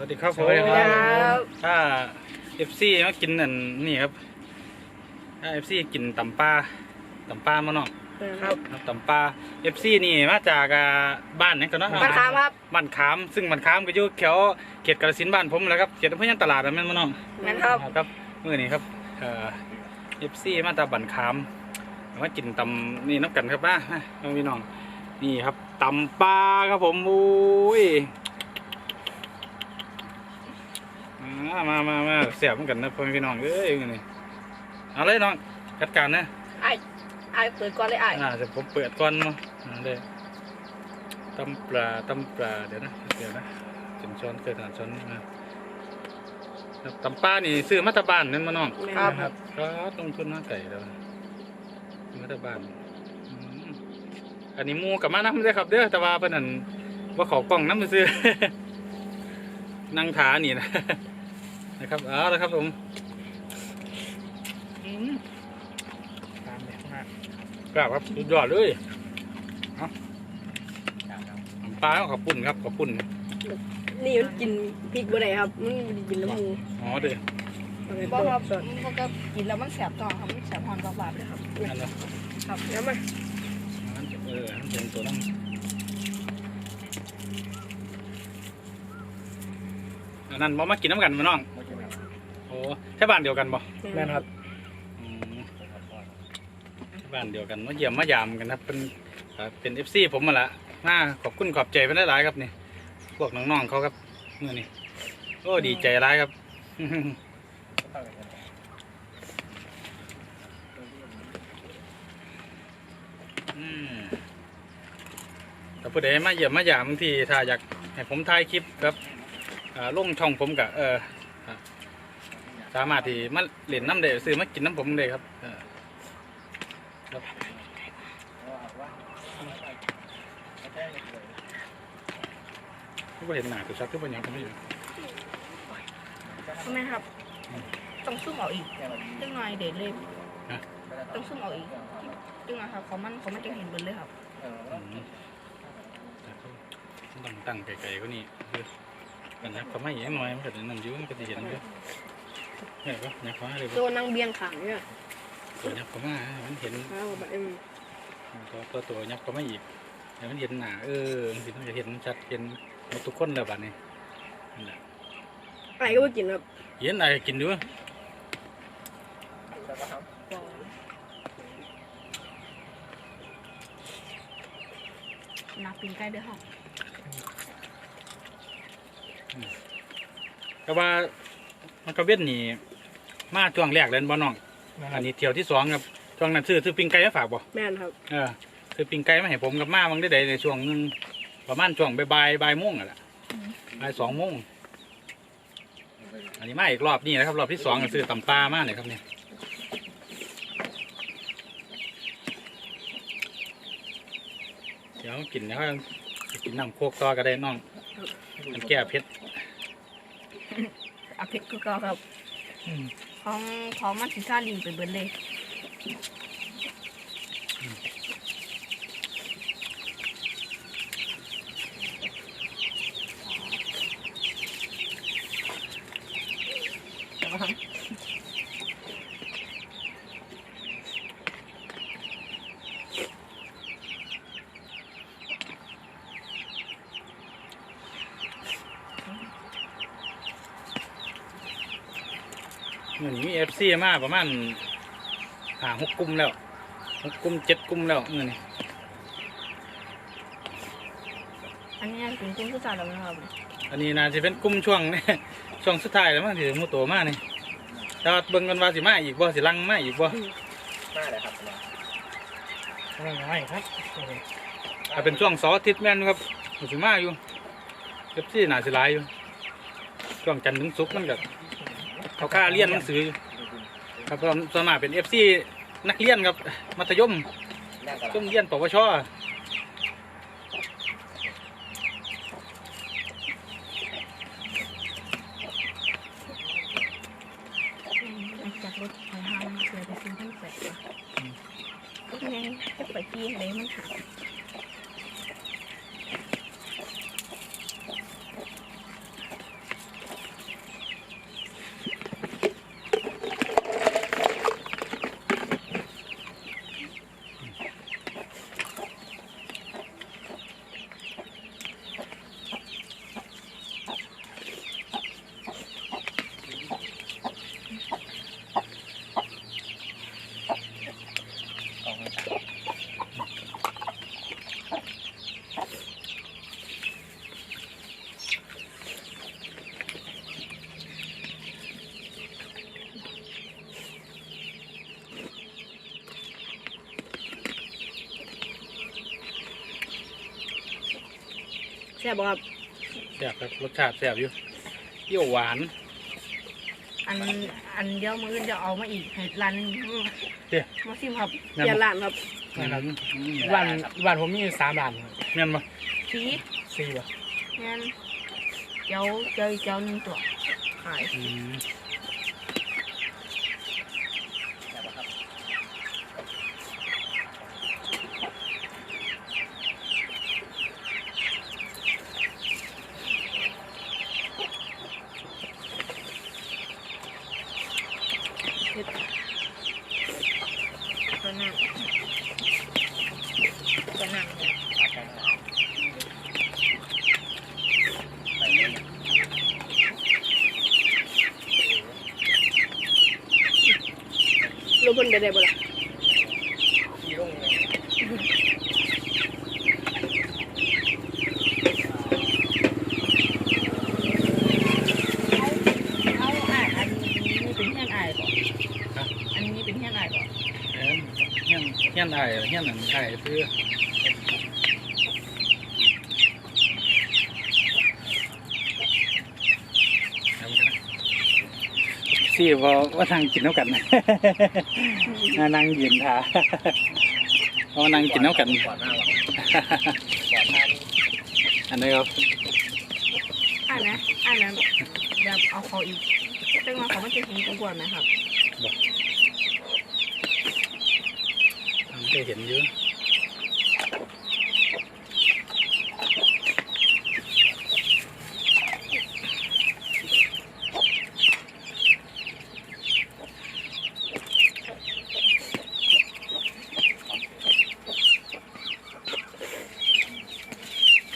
วัสดีครับผสมวัสดีครับถ้าเอฟซีมากินนั่นนี่ครับ ถ้าเอฟซีกินตำปลาตำปลามาเนาะครับครับตำปลาเอฟซีนี่มาจากอ่าบ้านนี่กันเนาะบ้านขามครับบ้านขาม ซึ่งบ้านขามก็อยู่แถวเขตกาฬสินธุ์บ้านผมแหล้วครับเขตอำเภอยันตลาดนั่นแม่นมาเนาะแม่นครับครับมื่อนี้ครับเอ่อฟซีมาจากบ้านขามมากินตำนี่น้ำกันครับนะน้องพี่น้องนี่ครับตำปลาครับผมอุ้ย มามามามาเสียบเหมือนกันนะพ่อแม่พี่น้องเอ้ยนี่เอาเลยน้องจัดการนะไอ้ไอ้เปิดก่อนเลยไอ้อ่าจะผมเปิดก่อนเนาะอ่าเลยตำปลาตำปลาเดี๋ยวนะเดี๋ยวนะถึงช้อนเคยทานช้อนนี่มาครับตำปลานี่ซื้อมาตาบ้านนั่นมาน้องครับครับก็ลงทุนมาไก่แล้วมาตาบ้านอืมอันนี้หมูกับมาน้ำเด้อครับเด้อแต่ว่าเพิ่นนั่นว่าเขากล้องน้ำซื้อนั่งขานี่นะ นะครับเอาละครับผมอืมตามแบบมากกราบครับสุดยอดเลยเอาน้ำปลาขอบปุ่นครับขอบปุ่นนี่มันกินพริกบ่ได้ครับ มันบ่ได้กินน้ำหมูอ๋อเด้อเอาไปบ่ต้มครับสดมันก็กินแล้วมันแสบท้องครับมันแสบท้องบาบๆเลยครับอันนั้นครับแล้วมาอันนั้นเอออันนั้นเป็นตัวน้ำอันนั้นบ่มากินน้ำกันมาน้องไม่ใช่แบบ โอ้ใช่บ้านเดียวกันบ่แม่นครับอืมบ้านเดียวกันมาเยี่ยมมายามกันครับเป็นอ่าเป็นเอฟซีผมมาละมาขอบคุณขอบใจเป็นหลายๆครับนี่พวกน้องๆเขาครับเมื่อนี้โอ้ดีใจร้ายครับ อืมถ้าผู้ใดมาเยี่ยมมายามบางทีถ้าอยากให้ผมถ่ายคลิปครับอ่าลงช่องผมกับเอออ่า สามารถที่มาเล่นน้ำเดซื้อมากินน้ำผมเลยครับเออครับก็เห็นหนาตัวชัดทุกวันยังก็ไม่อยู่ทำไมครับ ต้องซุ่มเอาอีกตึ้งหน่อยเด็ดเลยฮะต้องซุ่มเอาอีกตึ้งหน่อยครับเขามันเขามันจะเห็นเบิดเลยครับอืมต้องตั้งไกลๆก็นี่เออกันนะเขาไม่ยังน้อยมันก็จะนั่นอยู่มันก็จะเห็นเยอะ เห็นปะยักษ์ฟ้าเลยปะตัวนั่งเบียงขางเนี่ยตัวยักษ์เขามามันเห็นเอาแบบเอ็มตัวตัวตัวยักษ์เขามาอีกเดี๋ยวมันเห็นหนาเออมันสิมันจะเห็นชัดเห็นหมดทุกคนแล้วบัดนี้นั่นแหละไอ้ก็บ่กินครับเห็นอะไรกินด้วยนักปีนใกล้เด้อครับแต่ว่า มันก็เว้นนี่มาช่วงแรกเลยบ่น้อง อันนี้เที่ยวที่สองครับช่วงนั้นซื้อซื้อปิ้งไก่มาฝากบ่แม่นครับเออซื้อปิ้งไก่มาให้ผมกับมาบางได้ใดในช่วงหนึงประมาณช่วงบ่ายๆบ่ายโมงอะแหละบ่ายสองโมงอันนี้มาอีกรอบนี่นะครับรอบที่สองก็ซื้อตำปลามาเนี่ยครับเนี่ยเดี๋ยวกินแล้วก็กินน้ำโคกต่อก็ได้น้องมันแก้เผ็ด เอาเพชรก็เก่าครับ ของของมันสิซ่าลิงไปเบิดเลย เหมือนมีเอฟซีมาประมาณหาหกกลุ่มแล้วหกกลุ่มเจ็ดกลุ่มแล้วเงินนี่อันนี้เป็นกุ้งที่ซ่าแล้วนะครับอันนี้น่าจะเป็นกลุ่มช่วงช่วงสุดท้ายแล้วมั้งที่หมูโตมานี่แต่ว่าเบิ่งกันว่าสิมาอีกบ่สิลังมาอีกบ่มาเลยครับง่ายครับถ้าเป็นช่วงเสาร์อาทิตย์แม่นครับสิมาอยู่เอฟซีน่าสิหลายอยู่ช่วงจันทร์ถึงศุกร์มันก็ เขาค่าเรียนหนังสืออยู่ครับเพราะส่วนมากเป็นเอฟซีนักเรียนครับ มัธยมนั่งกันช่วงเรียนปวชจากรถไฟห้างเสือไปซื้อทั้งแปดก็ยังจะไปที่อะไรมันหัก แซ่บบ่ครับ แซ่บครับรสชาติแซ่บอยู่เปรี้ยวหวานอันอันเดียวมือจะเอามาอีกให้ร้านหนึงเด้อมาซิมครับเปลี่ยนร้านครับนะครับอืมบ้านบ้านผมมีสามร้านครับแม่นบ่ชีสี่บ่งั้นเจ้าเจ้าเจ้าหนึ่งตัวขายอืม ไปได้บ่ล่ะ ที่ลงเลย เอาอ่ายอันนี้เป็นเฮี้ยนอายบ่อันนี้เป็นเฮี้ยนอายบ่ แม่นเฮี้ยนเฮี้ยนอ้ายเฮี้ยนนั่นอ้ สี่พอว่าทางกินน้ำกันน่านั่งยืนท่าเอามานั่งกินน้ำกัน ก่อนหน้าว่ะก่อนหน้านี้อันนี้ครับอ่านนะอ่านนะเดี๋ยวเอาเขาอีกเป็นว่าเขาไม่จะเห็นกันกว่าไหมครับเคยเห็นอยู่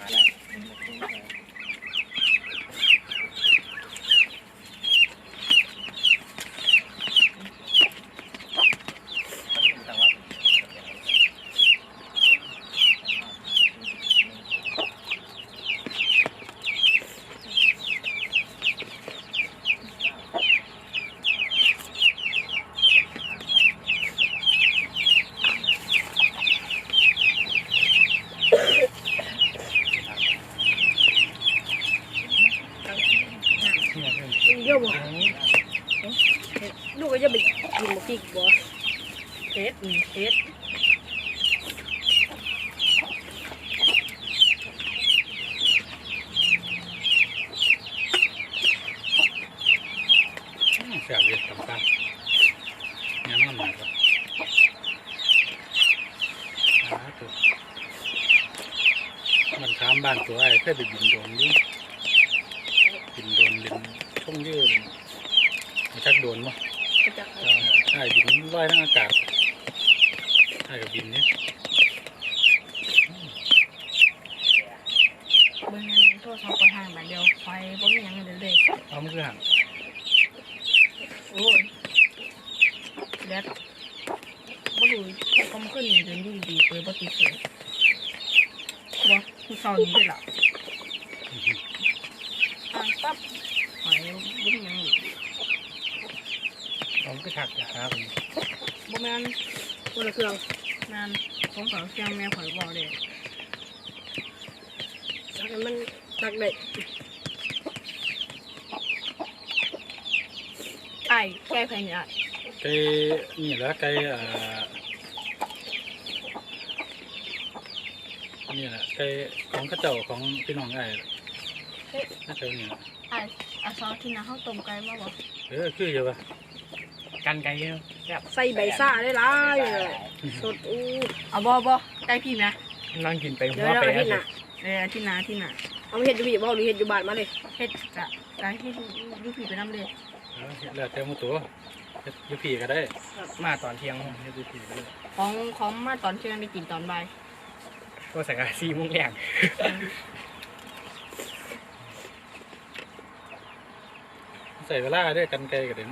มาแล้วสั่งว่า มันเยอะบ่ลูกก็จะไปกินบ่พริกบ่ เทสอืมเทส อืมแซ่บเลยตำตาเนี่ยมันหน่อยครับอ่าตัวมันข้ามบ้านตัวไอ้เค ยไปบินโดรนอยู่บินโดรนเล่นช่องยืดมาชักโดรนมั้ก็จะใช่บินลอยทั้งอากาศใช่กับบินเนี่ยเบิ่งในนั้นโทรศัพท์ก็ห่างแบบเดียวไฟบ่มีหยังเลยเลยเอามันคือห่างโอ้ยแดดบ่รู้เขามาขึ้นเดินอยู่ดีๆเปิดบ่ติดเลยบ่คือเศร้านี้ด้วยล่ะอะ ปั๊บไฟบ่มีหยังเลยผมก็ถักนะครับผมบ่แม่นคนละเครื่องแม่นของเขาเสียงแม่ข่อยบอกเด้จักให้มันตักได้ไอ้แก้ไขเนี่ยไก่นี่แหละไก่อ่านี่แหละไก่ของเข้าเจ้าของพี่น้องไอ้ น่าจะนี่แหละไอ้อซอสที่น้าเฮาต้มไก่มาบ่เออคืออยู่ปะกันไกลเยอะแซ่บใส่ใบซ่าได้หลายเลยสดอู้เอาบ่บ่ไก่พี่แม่นั่งกินไปหัเดี๋ยววเราไปอาทิตย์หน้าเออที่นาที่นาเอาเฮ็ดอยู่พี่บ่หรือเฮ็ดอยู่บ้านมาเลยเฮ็ดกะไก่ที่ลูกพี่ไปนำเลยเออเฮ็ดแล้วแต่หมูตัวเฮ็ดอยูพี่ก็ได้ มาตอนเที่ยงเฮ็ดดูทีเลยของของมาตอนเที่ยงได้กินตอนบ่ายก็ใส่กระซีมุ้งแรง ใส่เวลาด้วยกันไกลกันเด่น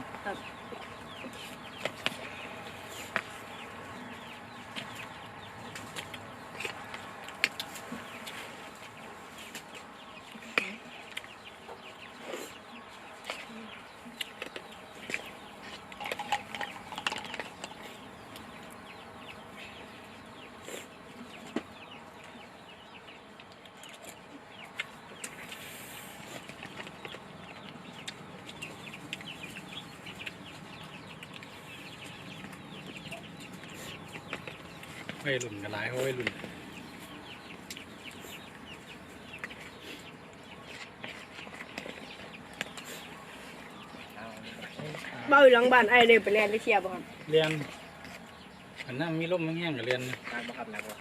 วัยรุ่นกันหลายเขาวัยรุ่นเบ้าอยู่หลังบ้านไอ้เลยไปแล่นไปเชียร์บ่ครับเรียนอันนั้นมีร่มแห้งๆกับเรียนงานบังคับหนักกว่า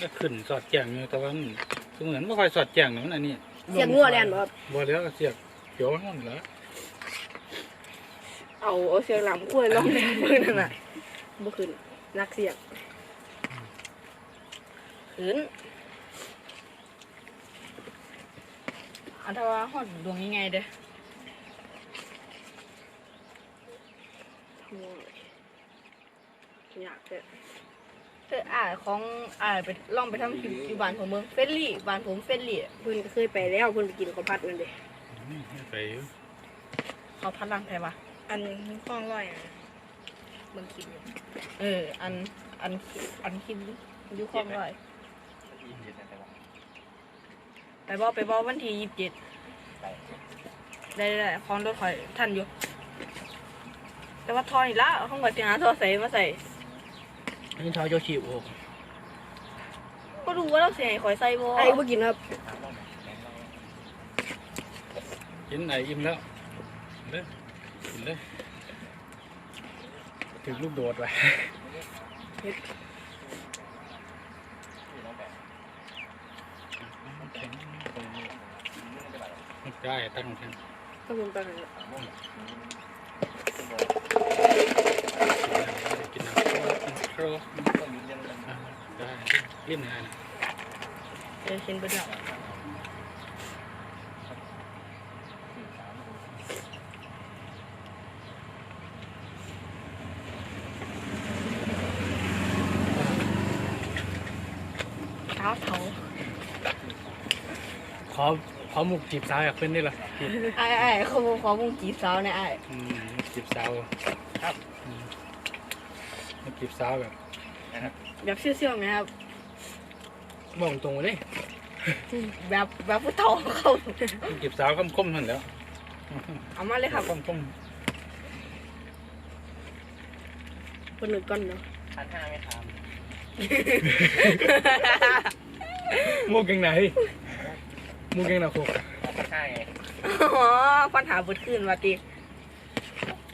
ก็ขึ้นสอดแจ้งอยู่แต่ว่ามันเหมือนไม่ค่อยสอดแจ้งหนูอันนี้เสียงงัวแล่นบ่ครับบ่แล้วก็เสียกเขียวห้องเหรอเอาเอาเสียงหลำกล้วยลองแล่นเบิ่งนั่นน่ะบ่ขึ้นนักเสียง ขึ้นอันถ้าว่าฮอดดวงยังไงเด้อโอ้ยอยากจะเอออ่าของอ่าไปลองไปทำคลิปอยู่บ้านผมเมืองเฟรนลี่บ้านผมเฟรนลี่เพิ่นก็เคยไปแล้วเพิ่นไปกินข้าวผัดนั่นเด้อืมไปอยู่เขาพัดลังไทยวะอันข้องร้อยอะเบิ่งคลิปอยู่เออ อันอันอันคลิปอยู่ข้องร้อย ที่เย็นนะแต่ว่า ไปบอกไปบอกวันที่ยี่สิบเจ็ดไปได้ได้ได้ของรถคอยทันอยู่ แต่ว่าทอนี่ละห้องก่อนจะหาทอใส่มาใส่นี่ทอยโจชิโอก็รู้ว่าเราเสียคอยใส่บ่ไอ้บ่กินครับถามว่าไหนแรงเรากินไออิ่มแล้วเด้อกินเลยถึงลูกโดดไป ที่น้องแบบ แข็ง ตรงนี้ไม่ได้แบบ ได้ตั้งแข็งก็ผมไปให้สามโมงชั่วโมงกินน้ำกินน้ำกินโครต้องยืนเรื่องเรื่องอ่าได้เลี่ยมงานเออเห็นเบิ่งแล้วเท้า เท้าขอขอหมุกจีบสาวอยากเป็นนี่เหรอจีบไอ้ไอ้เขาบอกขอมุงจีบสาวเนี่ยไอ้อืมจีบสาวครับอืมมาจีบสาวแบบแบบเชี่ยวๆไหมครับบอกตรงๆเลยแบบแบบผู้เฒ่าเขาจีบสาวคำคมนั่นแหล้วเอามาเลยครับคำคมเพิ่นนึกก่อนเนาะพันห้าไม่ทหมุกยังไหนห มุกยังไหนครูำพันห้าไงอ๋อปัญหาเบิดขึ้นว่าติ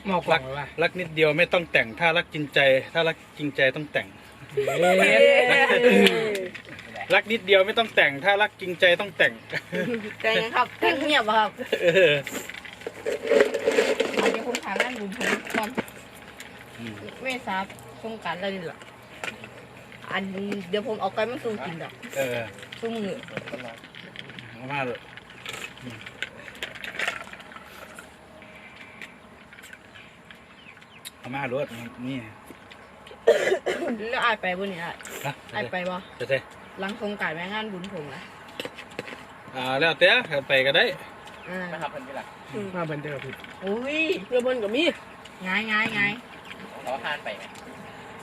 หมอกกล่องเลยว่ารักนิดเดียวไม่ต้องแต่ง ถ้ารักจริงใจ ถ้ารักจริงใจต้องแต่งเอ๊ะรักนิดเดียวไม่ต้องแต่ง ถ้ารักจริงใจต้องแต่ง แต่ยังครับ แต่งเงียบอะครับเอออาจจะผมถามงานบุญผมก่อนอืมเมษาสงกรารอะไรนี่แหละอันเดี๋ยวผมเอาไก่มาสู้กินดอกเออสู้มือเปิดต้นไม้ เอามาเลยอืมเอามารถนี่แล้วอายไปบ่เนี่ยอ้ายนะอายไปบ่จะได้หลังสงกรารแม่งานบุญผมนะอ่าแล้วแต่ไปก็ได้อ่านะครับเพื่อนที่หลักมาเป็นเดิมพี่อุ้ยเพื่อนเพิ่นก็มีง่ายง่ายง่ายเขาทานไปไหม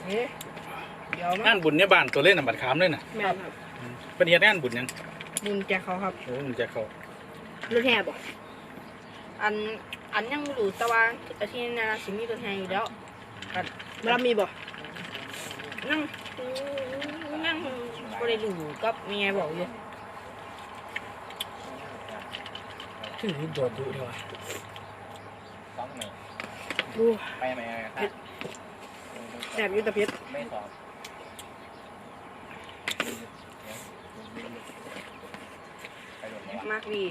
เอ๊ะเดี๋ยวมางานบุญเนี่ยบ้านตัวเล่นน่ะบัดขามเลยน่ะแม่นครับ เป็นเฮ็ดงานบุญยัง บุญแจกเขาครับโอ้มันจะเข้ารถแห่บ่อันอันยังบ่รู้แต่ว่าอาทิตย์หน้าสิมีตัวแทนอยู่แล้วบ่รับมีบ่นั่งนั่งบ่ได้รู้กับเมียบอกอยู่ชื่อโดดดุดีว่ะซ้อมไหมดูไปไหมครับแซ่บอยู่แตะเพ็ดไม่ซ้อมไปโดนแล้ว มากดี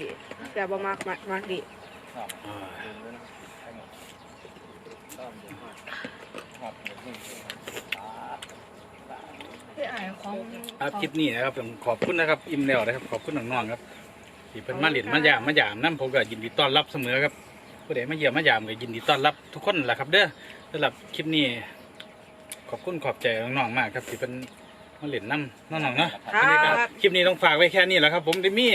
แต่บ่มากมากมากดีซ้อมอ่าดูด้วยนะไปหมดซ้อมเยอะมากหอบเยอะจริงเฮ้ยอายของครับคลิปนี้นะครับผมขอบคุณนะครับ อิ่มแล้วนะครับ ขอบคุณน้องๆครับที่เพิ่นมาเล่นมายามมายามนํผมก็ยินดีต้อนรับเสมอครับผู้ใดมาเยี่ยมมายามก็ยินดีต้อนรับทุกคนแหละครับ เด้อสำหรับคลิปนี้ ขอบคุณขอบใจน้องๆมากครับที่เป็นมาเล่นน้ำน้องๆเนาะครับวันนี้ก็คลิปนี้ต้องฝากไว้แค่นี้แหละครับ ผมจะมี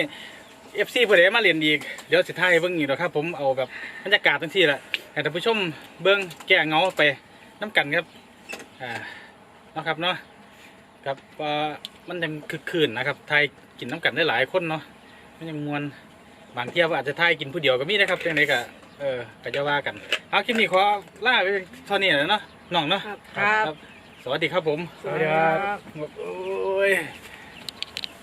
เอฟซีผู้ใดมาเล่นอีกเดี๋ยวสุดท้ายเบิ้งอีกแล้วครับ ผมเอาแบบบรรยากาศทั้งที่แหละให้ท่านผู้ชมเบิ้งแก้เหงาไปน้ำกันครับอ่าเนาะครับเนาะครับว่ามันยังคึกคืนนะครับไทยกินน้ำกันได้หลายคนเนาะมันยังมวนบางเที่ยวอาจจะไทยกินผู้เดียวก็มีนะครับจังไดก็เออก็จะว่ากันเอาคลิปนี้ขอลาไปเท่านี้แหล้วเนาะน้องเนาะครับครับสสวัสดีครับผม สวัสดีครับโอ้ย